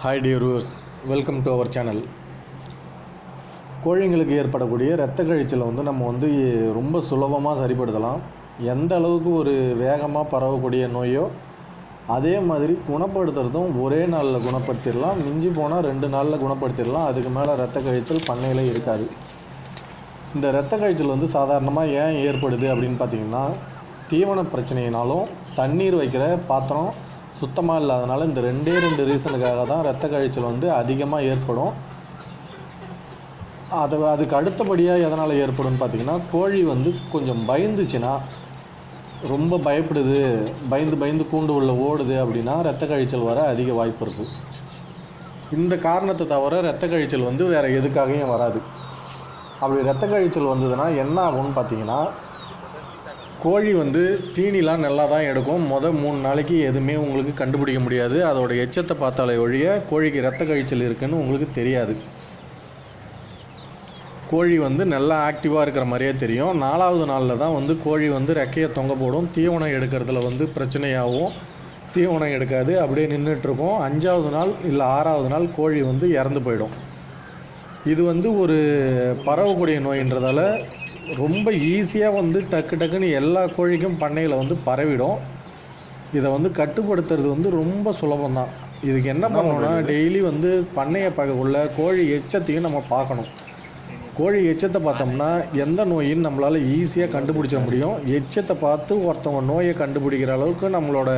Hi dear viewers welcome to our channel கோழிங்களுக்கு ஏற்படக்கூடிய இரத்த கழிச்சலை வந்து நம்ம வந்து ரொம்ப சுலபமாக சரிப்படுத்தலாம். எந்த அளவுக்கு ஒரு வேகமாக பரவக்கூடிய நோயோ அதே மாதிரி குணப்படுத்துறதும் ஒரே நாளில் குணப்படுத்திடலாம். மிஞ்சி போனால் ரெண்டு நாளில் குணப்படுத்திடலாம். அதுக்கு மேலே இரத்த கழிச்சல் பண்ணையில் இருக்காது. இந்த இரத்த கழிச்சல் வந்து சாதாரணமாக ஏன் ஏற்படுது அப்படின்னு பார்த்தீங்கன்னா தீவன பிரச்சனையினாலும் தண்ணீர் வைக்கிற பாத்திரம் சுத்தமாக இல்லாதனால இந்த ரெண்டே ரெண்டு ரீசனுக்காக தான் ரத்த கழிச்சல் வந்து அதிகமாக ஏற்படும். அது அதுக்கு அடுத்தபடியாக எதனால் ஏற்படும்னு பார்த்தீங்கன்னா கோழி வந்து கொஞ்சம் பயந்துச்சுன்னா ரொம்ப பயப்படுது பயந்து பயந்து கூண்டு உள்ள ஓடுது அப்படின்னா ரத்த கழிச்சல் வர அதிக வாய்ப்பு இருக்குது இந்த காரணத்தை தவிர ரத்த கழிச்சல் வந்து வேறு எதுக்காகவும் வராது. அப்படி ரத்த கழிச்சல் வந்ததுன்னா என்ன ஆகும்னு பார்த்தீங்கன்னா கோழி வந்து தீனிலாம் நல்லா தான் எடுக்கும். மொதல் மூணு நாளைக்கு எதுவுமே உங்களுக்கு கண்டுபிடிக்க முடியாது. அதோடய எச்சத்தை பார்த்தாலே ஒழிய கோழிக்கு ரத்த கழிச்சல் இருக்குதுன்னு உங்களுக்கு தெரியாது. கோழி வந்து நல்லா ஆக்டிவாக இருக்கிற மாதிரியே தெரியும். நாலாவது நாளில் தான் வந்து கோழி வந்து ரெக்கையை தொங்க போடும். தீவனம் எடுக்கிறதுல வந்து பிரச்சனையாகவும் தீவனம் எடுக்காது. அப்படியே நின்றுட்டுருக்கும் அஞ்சாவது நாள் இல்லை ஆறாவது நாள் கோழி வந்து இறந்து போயிடும். இது வந்து ஒரு பரவக்கூடிய நோயின்றதால ரொம்ப ஈஸியாக வந்து டக்கு டக்குன்னு எல்லா கோழிக்கும் பண்ணையில் வந்து பரவிடும். இதை வந்து கட்டுப்படுத்துறது வந்து ரொம்ப சுலபம்தான். இதுக்கு என்ன பண்ணணும்னா டெய்லி வந்து பண்ணையை பார்க்கக்குள்ள கோழி எச்சத்தையும் நம்ம பார்க்கணும். கோழி எச்சத்தை பார்த்தோம்னா எந்த நோயின்னு நம்மளால் ஈஸியாக கண்டுபிடிச்சிட முடியும். எச்சத்தை பார்த்து ஒருத்தவங்க நோயை கண்டுபிடிக்கிற அளவுக்கு நம்மளோட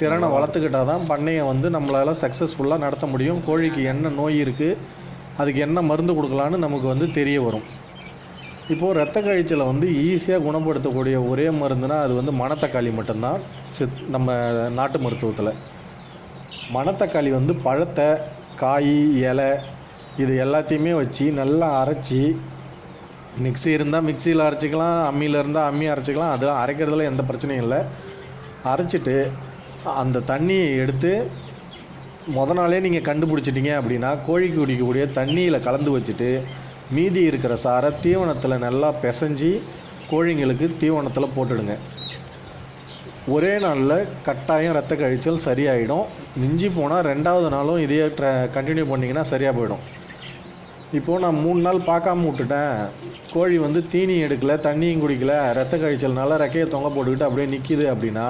திறனை வளர்த்துக்கிட்டால் தான் பண்ணையை வந்து நம்மளால் சக்ஸஸ்ஃபுல்லாக நடத்த முடியும். கோழிக்கு என்ன நோய் இருக்குது அதுக்கு என்ன மருந்து கொடுக்கலான்னு நமக்கு வந்து தெரிய வரும். இப்போது ரத்த கழிச்சலை வந்து ஈஸியாக குணப்படுத்தக்கூடிய ஒரே மருந்துனா அது வந்து மணத்தக்காளி மட்டும்தான். சித் நம்ம நாட்டு மருத்துவத்தில். மணத்தக்காளி வந்து பழத்தை காய் இலை இது எல்லாத்தையுமே வச்சு நல்லா அரைச்சி மிக்ஸி இருந்தால் மிக்சியில் அரைச்சிக்கலாம் அம்மியில் இருந்தால் அம்மி அரைச்சிக்கலாம் அதெல்லாம் அரைக்கிறதுல எந்த பிரச்சனையும் இல்லை. அரைச்சிட்டு அந்த தண்ணியை எடுத்து முத நாளே நீங்கள் கண்டுபிடிச்சிட்டிங்க அப்படின்னா கோழிக்கு குடிக்கக்கூடிய தண்ணியில் கலந்து வச்சுட்டு மீதி இருக்கிற சாரை தீவனத்தில் நல்லா பிசைஞ்சி கோழிங்களுக்கு தீவனத்தில் போட்டுடுங்க. ஒரே நாளில் கட்டாயம் ரத்த கழிச்சல் சரியாயிடும். மிஞ்சி போனால் ரெண்டாவது நாளும் இதையே ட்ர கண்டினியூ பண்ணிங்கன்னா சரியாக போயிடும். இப்போது நான் மூணு நாள் பார்க்காம விட்டுட்டேன். கோழி வந்து தீனி எடுக்கல தண்ணியும் குடிக்கல ரத்த கழிச்சல்னால ரெக்கையை தொங்க போட்டுக்கிட்டு அப்படியே நிற்கிது அப்படின்னா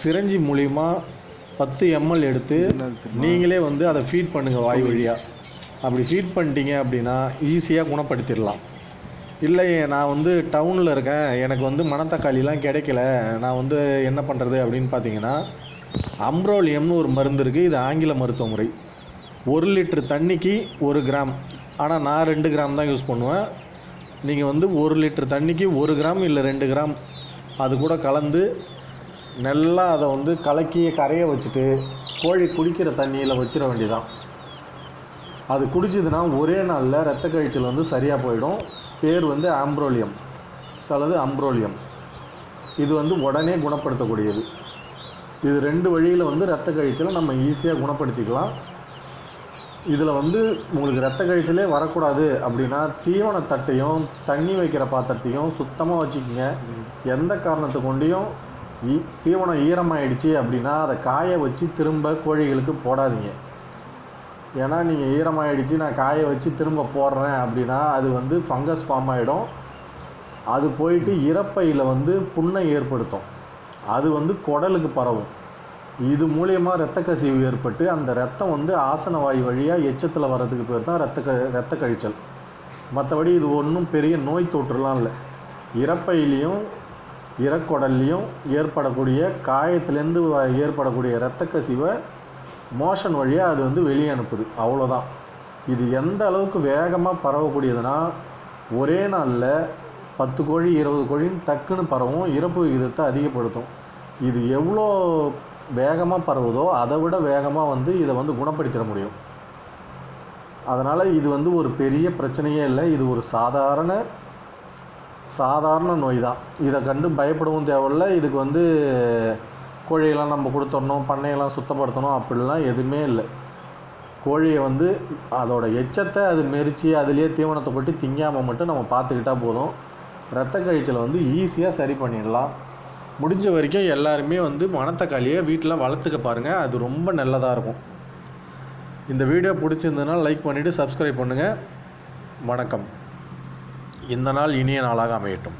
சிரஞ்சி மூலிமா பத்து எம்எல் எடுத்து நீங்களே வந்து அதை ஃபீட் பண்ணுங்கள் வாய் வழியாக அப்படி ஃபீட் பண்ணிட்டீங்க அப்படின்னா ஈஸியாக குணப்படுத்திடலாம். இல்லை நான் வந்து டவுனில் இருக்கேன். எனக்கு வந்து மணத்தக்காளிலாம் கிடைக்கல. நான் வந்து என்ன பண்ணுறது அப்படின்னு பார்த்தீங்கன்னா அம்ரோலியம்னு ஒரு மருந்து இருக்குது இது ஆங்கில மருத்துவ முறை. ஒரு லிட்டர் தண்ணிக்கு ஒரு கிராம். ஆனால் நான் ரெண்டு கிராம் தான் யூஸ் பண்ணுவேன். நீங்கள் வந்து ஒரு லிட்டர் தண்ணிக்கு ஒரு கிராம் இல்லை ரெண்டு கிராம். அது கூட கலந்து நல்லா அதை வந்து கலக்கி கரைய வச்சுட்டு கோழி குடிக்கிற தண்ணியில் வச்சிட வேண்டியதான் அது குடிச்சதுன்னா ஒரே நாளில் ரத்த கழிச்சல் வந்து சரியாக போயிடும். பேர் வந்து ஆம்ப்ரோலியம் சிலது அம்ப்ரோலியம். இது வந்து உடனே குணப்படுத்தக்கூடியது. இது ரெண்டு வழியில் வந்து ரத்த கழிச்சலை நம்ம ஈஸியாக குணப்படுத்திக்கலாம். இதில் வந்து உங்களுக்கு ரத்த கழிச்சலே வரக்கூடாது அப்படின்னா தீவன தட்டையும் தண்ணி வைக்கிற பாத்திரத்தையும் சுத்தமாக வச்சுக்கோங்க. எந்த காரணத்தை கொண்டையும் ஈ தீவனம் ஈரமாயிடுச்சு அப்படின்னா அதை காய வச்சு திரும்ப கோழிகளுக்கு போடாதீங்க. ஏன்னா நீங்கள் ஈரமாயிடுச்சு நான் காய வச்சு திரும்ப போடுறேன் அப்படின்னா அது வந்து ஃபங்கஸ் ஃபார்ம் ஆகிடும் அது போயிட்டு இறப்பையில் வந்து புண்ணை ஏற்படுத்தும். அது வந்து குடலுக்கு பரவும். இது மூலயமா இரத்த கசிவு ஏற்பட்டு அந்த ரத்தம் வந்து ஆசன வாய் வழியாக எச்சத்தில் வர்றதுக்கு பேர் தான் ரத்த க ரத்த கழிச்சல். மற்றபடி இது ஒன்றும் பெரிய நோய் தொற்றுலாம் இல்லை. இறப்பையிலையும் இறக்குடல்லையும் ஏற்படக்கூடிய காயத்துலேருந்து ஏற்படக்கூடிய இரத்த கசிவை மோஷன் வழியாக அது வந்து வெளியே அனுப்புது. அவ்வளோதான் இது எந்த அளவுக்கு வேகமாக பரவக்கூடியதுன்னா ஒரே நாளில் பத்து கோழி இருபது கோழின்னு டக்குன்னு பரவும் இறப்பு விகிதத்தை அதிகப்படுத்தும். இது எவ்வளோ வேகமாக பரவுதோ அதை விட வேகமாக வந்து இதை வந்து குணப்படுத்திட முடியும். அதனால் இது வந்து ஒரு பெரிய பிரச்சனையே இல்லை. இது ஒரு சாதாரண சாதாரண நோய் தான். இதை கண்டு பயப்படவும் தேவையில்ல. இதுக்கு வந்து கோழியெல்லாம் நம்ம கொடுத்துடணும் பண்ணையெல்லாம் சுத்தப்படுத்தணும் அப்படிலாம் எதுவுமே இல்லை. கோழியை வந்து அதோட எச்சத்தை அது மெரித்து அதுலேயே தீவனத்தை போட்டு திங்காமல் மட்டும் நம்ம பார்த்துக்கிட்டா போதும். ரத்த கழிச்சலை வந்து ஈஸியாக சரி பண்ணிடலாம். முடிஞ்ச வரைக்கும் எல்லாருமே வந்து மணத்தக்காளியை வீட்டில் வளர்த்துக்க பாருங்கள் அது ரொம்ப நல்லதாக இருக்கும். இந்த வீடியோ பிடிச்சிருந்ததுன்னா லைக் பண்ணிவிட்டு சப்ஸ்கிரைப் பண்ணுங்கள் வணக்கம். இந்த நாள் இனிய நாளாக அமையட்டும்.